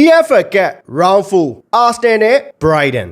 EFL Cup Round 4 Arsenal နဲ့ Brighton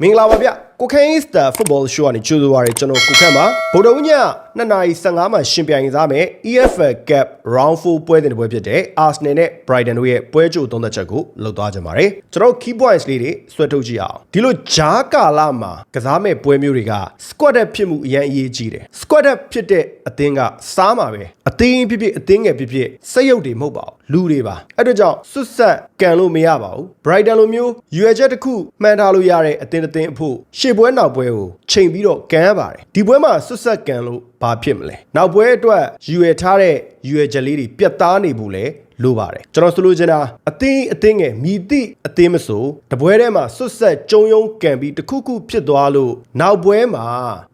မင်္ဂလာပါဗျကိုခိုင်းစတာဖုတ်ဘောရှိုးကနေကြိုးဆိုပါရကျွန်တော်ကိုခန့်ပါဗိုလ်တော်ည 2နာရီ15မှာရှင်ပြိုင်စားမယ် EFL Cup Round 4ပွဲစဉ်တစ်ပွဲဖြစ်တဲ့ Arsenal နဲ့ Brighton တို့ရဲ့ပွဲကြိုသုံးသက်ချက်ကိုလုပ်သွားကြပါမယ်ကျွန်တော် key points လေးတွေဆွဲထုတ်ကြည့်အောင်ဒီလိုဂျားကာလမှာကစားမဲ့ပွဲမျိုးတွေက squad up ဖြစ်မှုအရင်အရေးကြီးတယ် squad up ဖြစ်တဲ့အသင်းကစားမှာပဲအသင်းဖြစ်ဖြစ်အသင်းငယ်ဖြစ်ဖြစ်စိတ်ရုပ်တွေမဟုတ်ပါဘူးလူတွေပါအဲ့တော့ကြောင့်စွတ်ဆက်ကန်လို့မရပါဘူး Brighton လိုမျိုးရွယ်ချက်တစ်ခုမှန်ထားလို့ရတဲ့အသင်းတစ်သင်းအဖို့ရှေ့ပွဲနောက်ပွဲကိုချိန်ပြီးတော့ကန်ရပါတယ်ဒီပွဲမှာစွတ်ဆက်ကန်လို့ဘာဖြစ်မလဲနောက်ပွဲအတွက်ရွယ်ထားတဲ့ရွယ်ချက်လေးတွေပြတ်သားနေဘူးလေလိုပါတယ်ကျွန်တော်ဆိုလိုချင်တာအသင်းအသင်းငယ်မြည်သည့်အသင်းမဆိုတပွဲထဲမှာစွတ်ဆက်ကြုံယုံကန်ပြီးတခုခုဖြစ်သွားလို့နောက်ပွဲမှာ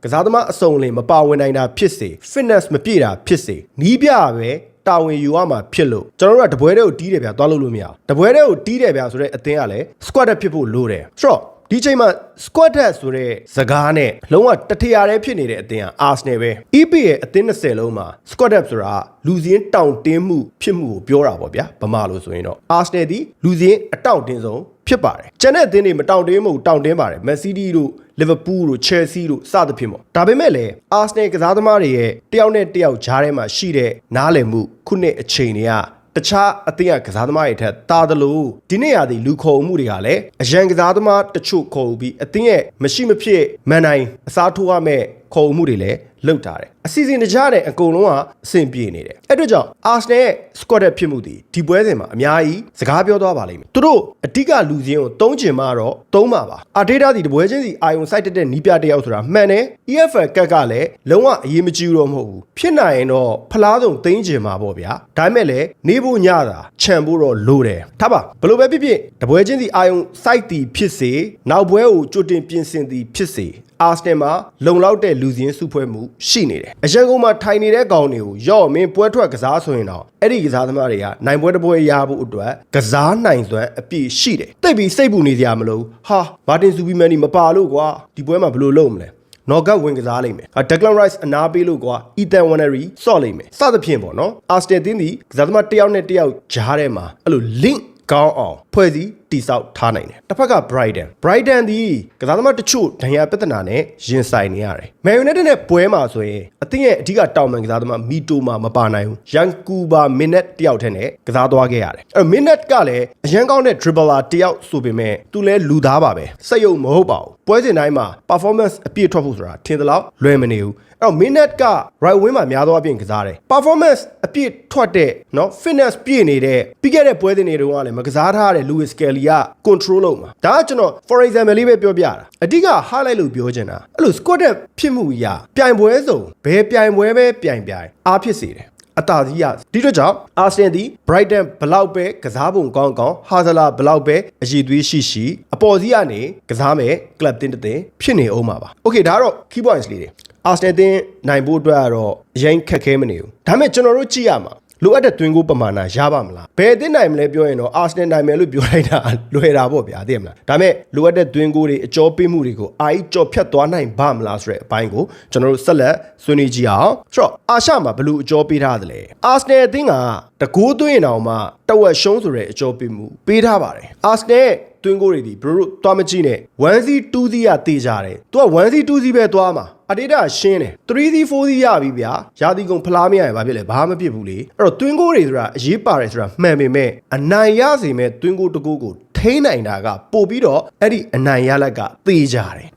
ကစားသမားအစုံလင်မပါဝင်နိုင်တာဖြစ်စေ fitness မပြည့်တာဖြစ်စေနီးပြပဲတာဝန်ယူရမှာဖြစ်လို့ကျွန်တော်တို့ကတပွဲတဲ့ကိုတီးတယ်ဗျာသွားလို့လို့မရအောင်တပွဲတဲ့ကိုတီးတယ်ဗျာဆိုတော့အသင်းကလည်း squad ဖြစ်ဖို့လိုတယ်ဆိုတော့ ဒီချိန်မှာ squad ဆိုတဲ့စကားနဲ့လုံးဝတထရာတည်းဖြစ်နေတဲ့အသင်းက Arsenal ပဲ EP ရဲ့အသင်း20လုံးမှာ squad up ဆိုတာလူစင်းတောင့်တင်းမှုဖြစ်မှုကိုပြောတာပေါ့ဗျာဗမာလို့ဆိုရင်တော့ Arsenal ဒီလူစင်းအတောင့်တင်းဆုံးဖြစ်ပါတယ်ကျန်တဲ့အသင်းတွေမတောင့်တင်းမှုတောင့်တင်းပါတယ် Man City တို့ Liverpool တို့ Chelsea တို့စသဖြင့်ပေါ့ဒါပေမဲ့လည်း Arsenal ကစားသမားတွေရဲ့တယောက်နဲ့တယောက်ဂျားထဲမှာရှိတဲ့နားလည်မှုခုနှစ်အချိန်တွေက တခြားအသင်းကကစားသမားတွေထက်တာသလိုဒီနေ့ရာသီလူခေါ်မှုတွေကလည်းအရန်ကစားသမားတချို့ခေါ်ပြီးအသင်းရဲ့မရှိမဖြစ်မန်နိုင်အစားထိုးရမဲ့ခေါ်မှုတွေလည်း လောက်ထားတယ်အစီအစဉ်တကြားတဲ့အကုန်လုံးကအဆင်ပြေနေတယ်အဲ့တို့ကြောင့် Arsenal ရဲ့ squad ဖြစ်မှုဒီဒီပွဲစဉ်မှာအများကြီးစကားပြောသွားပါလိမ့်မယ်သူတို့အဓိကလူစင်းကိုသုံးချင်မှတော့သုံးပါပါအာဒေတာဒီတပွဲချင်းစီအာယုံစိုက်တက်တဲ့နီးပြတယောက်ဆိုတာမှန်တယ် EFL ကက်ကလည်းလုံးဝအရေးမကြီးတော့မဟုတ်ဘူးဖြစ်နိုင်ရင်တော့ဖလားဆုံးသိမ်းချင်မှာပေါ့ဗျာဒါပေမဲ့လည်းနေဖို့ညတာခြံဖို့တော့လိုတယ်ထားပါဘယ်လိုပဲဖြစ်ဖြစ်တပွဲချင်းစီအာယုံစိုက်တီဖြစ်စေနောက်ပွဲကိုကြိုတင်ပြင်ဆင်သည်ဖြစ်စေအာစနယ်မှာလုံလောက်တဲ့လူစင်းစုဖွဲ့မှုရှိနေတယ်။အရန်ကုန်မှာထိုင်နေတဲ့ကောင်တွေကိုရော့မင်းပွဲထွက်ကစားဆိုရင်တော့အဲ့ဒီကစားသမားတွေကနိုင်ပွဲတစ်ပွဲရဖို့အတွက်ကစားနိုင်စွမ်းအပြည့်ရှိတယ်။တိတ်ပြီးစိတ်ပူနေကြမလို့ဟာမာတင်ဆူပီမန်နီမပါလို့ကွာဒီပွဲမှာဘယ်လိုလုပ်မလဲ။ knock out ဝင်ကစားလိမ့်မယ်။ဒက်ကလန်ရိုက်စ်အနာပေးလို့ကွာ Ethan Wannery စော့လိမ့်မယ်။စသဖြင့်ပေါ့နော်။ Arsenal တင်းဒီကစားသမားတစ်ယောက်နဲ့တစ်ယောက်ကြားထဲမှာအဲ့လို link ကောင်းအောင်ဖွဲ့စည်းတိဆောက်ထားနိုင်တယ်တစ်ဖက်က Brighton Brighton ဒီကစားသမားတချို့ဒဏ်ရာပြဿနာနဲ့ရင်ဆိုင်နေရတယ် Man United နဲ့ပွဲမှာဆိုရင်အသင်းရဲ့အဓိကတောင်ပန်ကစားသမားမီတိုမှာမပါနိုင်ဘူးရန်ကူဘာမင်နက်တယောက်ထဲနဲ့ကစားသွားခဲ့ရတယ်အဲ့မင်နက်ကလည်းအရန်ကောင်းတဲ့ dribbler တယောက်ဆိုပေမဲ့သူလဲလူသားပါပဲစက်ရုံမဟုတ်ပါဘူးပွဲစဉ်တိုင်းမှာ performance အပြည့်ထွက်ဖို့ဆိုတာထင်သလောက်လွယ်မနေဘူး အဲ့တော့ minute က right wing မှာများသောအားဖြင့်ကစားတယ် performance အပြည့်ထွက်တဲ့เนาะ fitness ပြည့်နေတဲ့ပြီးခဲ့တဲ့ပွဲစဉ်တွေတုန်းကလည်းမကစားထားတဲ့ Lewis Kelly က control လုပ်မှာဒါကကျွန်တော် for example လေးပဲပြောပြတာအဓိက highlight လို့ပြောချင်တာအဲ့လို squad ဖြစ်မှုအရာပြိုင်ပွဲစုံဘယ်ပြိုင်ပွဲပဲပြိုင်ပြိုင်အားဖြစ်စေတယ်အတားကြီးရဒီတော့ကြောင့်အာဆင်ဒီ Brighton ဘလောက်ပဲကစားပုံကောင်းကောင်းဟာဇလာဘလောက်ပဲအည်သွေးရှိရှိအပေါ်စီးကနေကစားမယ် club တင်းတဲ့ဖြစ်နေအောင်ပါပါ။ Okay ဒါကတော့ key points လေးတွေ။ Arsenal တင်းနိုင်ဖို့အတွက်ကတော့အရင်ခက်ခဲမနေဘူး။ဒါပေမဲ့ကျွန်တော်တို့ကြည့်ရမှာလိုအပ်တဲ့တွင်းကိုပမာဏရပါမလားဘယ်အသင်းနိုင်မလဲပြောရင်တော့အာဆနယ်နိုင်မယ်လို့ပြောလိုက်တာလွယ်တာပေါ့ဗျာသိမလားဒါပေမဲ့လိုအပ်တဲ့တွင်းကိုတွေအကျော်ပေးမှုတွေကိုအာကြီးကြော်ဖြတ်သွားနိုင်ပါမလားဆိုတဲ့အပိုင်းကိုကျွန်တော်တို့ဆက်လက်ဆွေးနွေးကြည့်အောင်ဆိုတော့အာရှမှာဘယ်လိုအကျော်ပေးထားသလဲအာဆနယ်အသင်းကတကူးသွင်းအောင်မှတဝက်ရှုံးဆိုတဲ့အကျော်ပေးမှုပေးထားပါတယ်အာဆနယ်တွင်းကိုတွေဒီဘရိုတို့သွားမကြည့်နဲ့ 1C 2C ကတေးကြတယ်သူက 1C 2C ပဲသွားမှာ အဒေတာရှင်းတယ် 3C 4C ရပြီဗျာရာသီကုန်ဖလားမရရင်ဘာဖြစ်လဲဘာမှမဖြစ်ဘူးလေအဲ့တော့တွင်းကိုတွေဆိုတာအရေးပါတယ်ဆိုတာမှန်ပေမဲ့အနိုင်ရစေမဲ့တွင်းကိုတကူကိုထိန်းနိုင်တာကပို့ပြီးတော့အဲ့ဒီအနိုင်ရလက်ကသေကြတယ်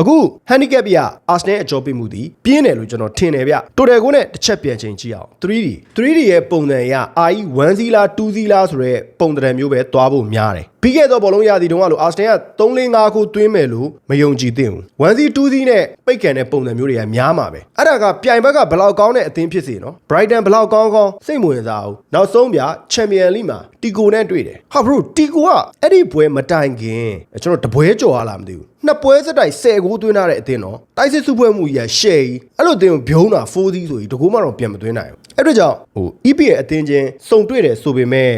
အခု handicap ပြ Arsenal အကြောပေးမှုသည်ပြင်းတယ်လို့ကျွန်တော်ထင်တယ်ဗျတိုတယ်ကိုနဲ့တစ်ချက်ပြန်ချိန်ကြည့်အောင် 3D 3D ရဲ့ပုံစံအရ RE 1C လား 2C လားဆိုတဲ့ပုံစံမျိုးပဲသွားဖို့များတယ်ပြီးခဲ့သောဘောလုံးရာသီတုန်းကလို့ Arsenal က3-5ခုသွင်းမယ်လို့မယုံကြည်သင့်ဘူး 1C 2C နဲ့ပိတ်ကန်တဲ့ပုံစံမျိုးတွေကများမှာပဲအဲ့ဒါကပြိုင်ဘက်ကဘလောက်ကောင်းတဲ့အသင်းဖြစ်စေနော် Brighton ဘလောက်ကောင်းကောင်းစိတ်မဝင်စားဘူးနောက်ဆုံးပြ Champion League မှာတီကိုနဲ့တွေ့တယ်ဟာ bro တီကိုကအဲ့ဒီပွဲမတိုင်ခင်ကျွန်တော်တပွဲကြော်ရလားမသိဘူးနှစ်ပွဲစတိုက်10ဂိုးသွင်းထားတဲ့အသင်းတော့တိုက်စစ်စုဖွဲ့မှုကြီးရရှယ်ကြီးအဲ့လိုအသင်းကိုဘုံတာ4စီးဆိုပြီးတကူမှတော့ပြန်မသွင်းနိုင်ဘူးအဲ့ဒါကြောင့်ဟို EP ရဲ့အသင်းချင်းစုံတွေ့တယ်ဆိုပေမဲ့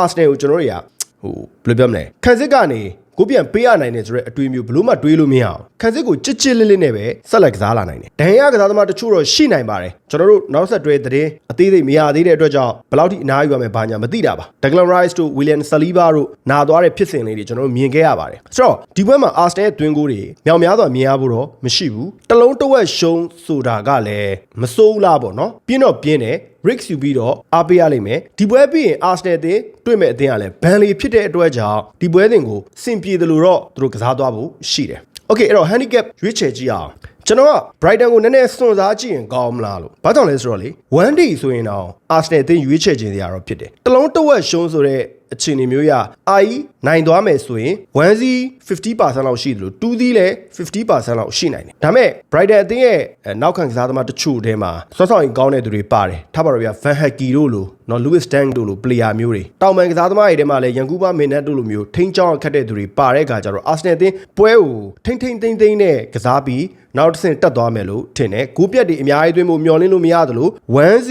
Arsenal ကိုကျွန်တော်တို့ရဟိုဘယ်လိုပြောမလဲခန်းစစ်ကနေ ကိုပြန်ပေးရနိုင်တယ်ဆိုတဲ့အတွေးမျိုးဘလို့မှတွေးလို့မရအောင်ခံစစ်ကိုကြစ်ကြစ်လေးလေးနဲ့ပဲဆက်လက်ကစားလာနိုင်တယ်ဒဏ်ရာကစားသမားတချို့တော့ရှိနိုင်ပါတယ်ကျွန်တော်တို့နောက်ဆက်တွဲသတင်းအသေးစိတ်မရသေးတဲ့အတွက်ကြောင့်ဘယ်လောက်ထိအနားယူရမယ်ဘာညာမသိတာပါ Declan Rice တို့ William Saliba တို့နာသွားတဲ့ဖြစ်စဉ်လေးတွေကျွန်တော်တို့မြင်ခဲ့ရပါတယ်ဆိုတော့ဒီဘက်မှာ Arsenal ရဲ့သွင်းကိုတွေမြောင်များစွာမြင်ရဖို့တော့မရှိဘူးတလုံးတစ်ဝက်ရှုံးဆိုတာကလည်းမစိုးဘူးလားပေါ့နော်ပြင်းတော့ပြင်းတယ် Rick ယူပြီးတော့အားပေးရလိမ့်မယ်ဒီပွဲပြီးရင် Arsenal အသင်းတွေ့မဲ့အသင်းကလည်းဘန်လီဖြစ်တဲ့အတွက်ကြောင့်ဒီပွဲစဉ်ကိုစင်ပြေတယ်လို့တော့သူတို့ကစားသွားဖို့ရှိတယ် Okay အဲ့တော့ handicap ရွေးချယ်ကြည့်အောင် ကျွန်တော်က Brighton ကိုနည်းနည်းစွန့်စားကြည့်ရင်ကောင်းမလားလို့ဘာကြောင့်လဲဆိုတော့လေ 1D ဆိုရင်တော့ Arsenal အသင်းရွေးချယ်ခြင်းတွေကတော့ဖြစ်တယ်တလုံးတစ်ဝက်ရှုံးဆိုတဲ့အခြေအနေမျိုးရအာီနိုင်သွားမယ်ဆိုရင် 1C 50%လောက်ရှိတယ်လို့ 2C လည်း50%လောက်ရှိနိုင်တယ်ဒါပေမဲ့ Brighton အသင်းရဲ့အဲနောက်ခံကစားသမားတချို့ထဲမှာစောစောရင်ကောင်းတဲ့သူတွေပါတယ်ထားပါတော့ဗျာ Van Hecke တို့လိုနော် Lewis Dunk တို့လို player မျိုးတွေတောင်ပန်ကစားသမားတွေထဲမှာလည်းရန်ကူးပါမင်နက်တို့လိုမျိုးထိန်းချောင်းအခက်တဲ့သူတွေပါတဲ့အခါကျတော့ Arsenal အသင်းပွဲကိုထိန်းထိန်းသိမ်းသိမ်းနဲ့ကစားပြီး နောက်တစ်ဆင့်တက်သွားမယ်လို့ထင်တယ်။ဂိုးပြက်တွေအများကြီးသွင်းဖို့မျှော်လင့်လို့မရသလို 1C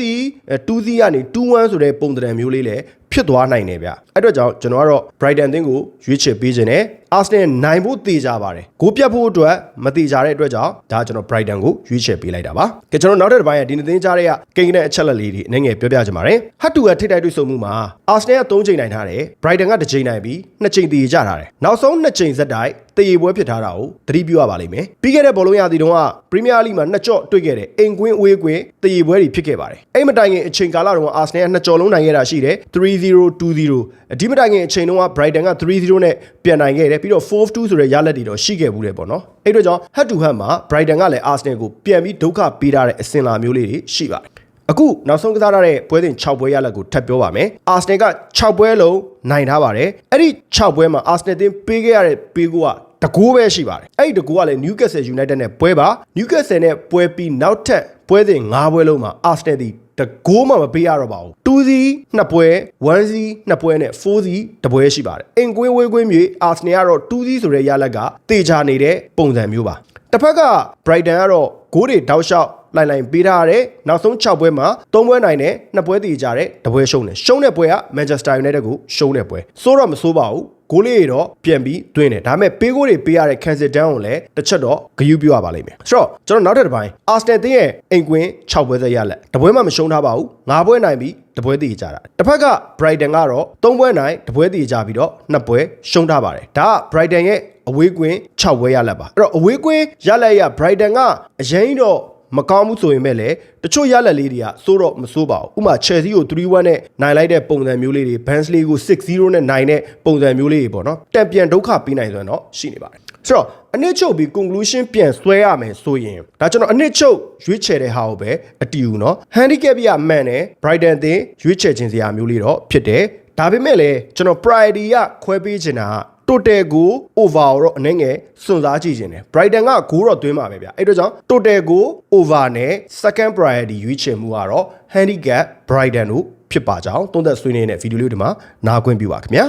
2C ကနေ2-1ဆိုတဲ့ပုံသဏ္ဍာန်မျိုးလေးလည်းဖြစ်သွားနိုင်တယ်ဗျ။အဲ့တော့ကြောင့်ကျွန်တော်ကတော့ Brighton အသင်းကိုရွေးချယ်ပေးခြင်းနဲ့ Arsenal နိုင်ဖို့တေချာပါတယ်။ဂိုးပြတ်ဖို့အတွက်မတေချာတဲ့အတွက်ကြောင့်ဒါကျွန်တော် Brighton ကိုရွေးချယ်ပေးလိုက်တာပါ။ကဲကျွန်တော်နောက်တစ်ပိုင်းကဒီနေ့သင်းကြားတဲ့ကကိန်းတဲ့အချက်လက်လေးတွေအနေငယ်ပြောပြချင်ပါတယ်။ဟတ်တူကထိတိုက်တွေ့ဆုံမှုမှာ Arsenal က3ချိန်နိုင်ထားတယ်။ Brighton က1ချိန်နိုင်ပြီး2ချိန်တေချထားတယ်။နောက်ဆုံး2ချိန်ဇက်တိုက် တရေပွဲဖြစ်ထားတာကိုသတိပြုရပါလိမ့်မယ်။ပြီးခဲ့တဲ့ဘောလုံးရာသီတုန်းကပရီးမီးယားလိမှာနှစ်ကြော့တွေ့ခဲ့တဲ့အိမ်ကွင်းအဝေးကွင်းတရေပွဲတွေဖြစ်ခဲ့ပါတယ်။အဲ့မတိုင်ခင်အချိန်ကာလတုန်းကအာဆနယ်ကနှစ်ကြော်လုံးနိုင်ခဲ့တာရှိတယ်3-0 2-0ဒီမတိုင်ခင်အချိန်တုန်းက Brighton က3-0နဲ့ပြန်နိုင်ခဲ့တယ်ပြီးတော့4-2ဆိုတဲ့ရလဒ်တွေတော့ရှိခဲ့ဘူးတယ်ပေါ့နော်။အဲ့အတွက်ကြောင့် head to head မှာ Brighton ကလည်း Arsenal ကိုပြန်ပြီးဒုက္ခပေးထားတဲ့အစင်လာမျိုးလေးတွေရှိပါတယ်။ အခုနောက်ဆုံးကစားရတဲ့ပွဲစဉ်6ပွဲရလဒ်ကိုထပ်ပြောပါမယ်။ Arsenal က6ပွဲလုံးနိုင်ထားပါတယ်။အဲ့ဒီ6ပွဲမှာ Arsenal တင်းပေးခဲ့ရတဲ့ပေးကိုကတကူပဲရှိပါတယ်အဲ့ဒီတကူကလည်း Newcastle United နဲ့ပွဲပါ Newcastle နဲ့ပွဲပြီးနောက်ထပ်ပွဲစဉ်၅ပွဲလုံးမှာ Arsenal ဒီတကူမှမပေးရတော့ပါဘူး2စီနှစ်ပွဲ1စီနှစ်ပွဲနဲ့4စီတပွဲရှိပါတယ်အင်ကွင်းဝေးကွင်းမြေ Arsenal ကတော့2စီဆိုတဲ့ရလက်ကတေချာနေတဲ့ပုံစံမျိုးပါတစ်ဖက်က Brighton ကတော့ဂိုးတွေတောက်လျှောက် လိုက်လိုက်ပေးထားရတယ်နောက်ဆုံး6ပွဲမှာ3ပွဲနိုင်တယ်2ပွဲတည်ကြတယ်တပွဲရှုံးတယ်ရှုံးတဲ့ပွဲက Manchester United ကိုရှုံးတဲ့ပွဲစိုးတော့မစိုးပါဘူးဂိုးလေးတွေတော့ပြန်ပြီးသွင်းတယ်ဒါပေမဲ့ပေးကိုတွေပေးရတဲ့ cancel down ကိုလည်းတစ်ချက်တော့ဂရုပြုရပါလိမ့်မယ်ဆိုတော့ကျွန်တော်နောက်ထပ်တစ်ပိုင်း Arsenal တင်းရဲ့အိမ်ကွင်း6ပွဲသက်ရလက်တပွဲမှမရှုံးထားပါဘူး9ပွဲနိုင်ပြီးတပွဲတည်ကြတာတစ်ဖက်က Brighton ကတော့3ပွဲနိုင်တပွဲတည်ကြပြီးတော့2ပွဲရှုံးထားပါတယ်ဒါက Brighton ရဲ့အဝေးကွင်း6ပွဲရလက်ပါအဲ့တော့အဝေးကွင်းရလက်ရ Brighton ကအရင်တော့ မကောင်းဘူးဆိုရင်ပဲလေတချို့ရလက်လေးတွေကစိုးတော့မစိုးပါဘူးဥမာ Chelsea ကို3-1နဲ့နိုင်လိုက်တဲ့ပုံစံမျိုးလေးတွေ Barnsley ကို6-0နဲ့နိုင်တဲ့ပုံစံမျိုးလေးတွေပေါ့နော်တံပြန်ဒုက္ခပေးနိုင်ဆိုရင်တော့ရှိနေပါတယ်ဆိုတော့အနှစ်ချုပ်ပြီး conclusion ပြန်ဆွဲရမယ်ဆိုရင်ဒါကျွန်တော်အနှစ်ချုပ်ရွေးချယ်တဲ့ဟာကိုပဲအတီးဦးနော် handicap ရမှန်တယ် Brighton သင်ရွေးချယ်ခြင်းစရာမျိုးလေးတော့ဖြစ်တယ်ဒါပေမဲ့လည်းကျွန်တော် priority ကခွဲပေးချင်တာက total ကို over တော့အနေငယ်စွန့်စားကြည့်ခြင်းတယ် Brighton ကဂိုးတော့သွင်းပါပဲဗျအဲ့တော့ကြောင့် total ကို over နဲ့ second priority ရွေးချယ်မှုကတော့ handicap Brighton တို့ဖြစ်ပါကြောင်းသုံးသက်ဆွေးနွေးနေတဲ့ဗီဒီယိုလေးဒီမှာနားခွင့်ပြုပါခင်ဗျာ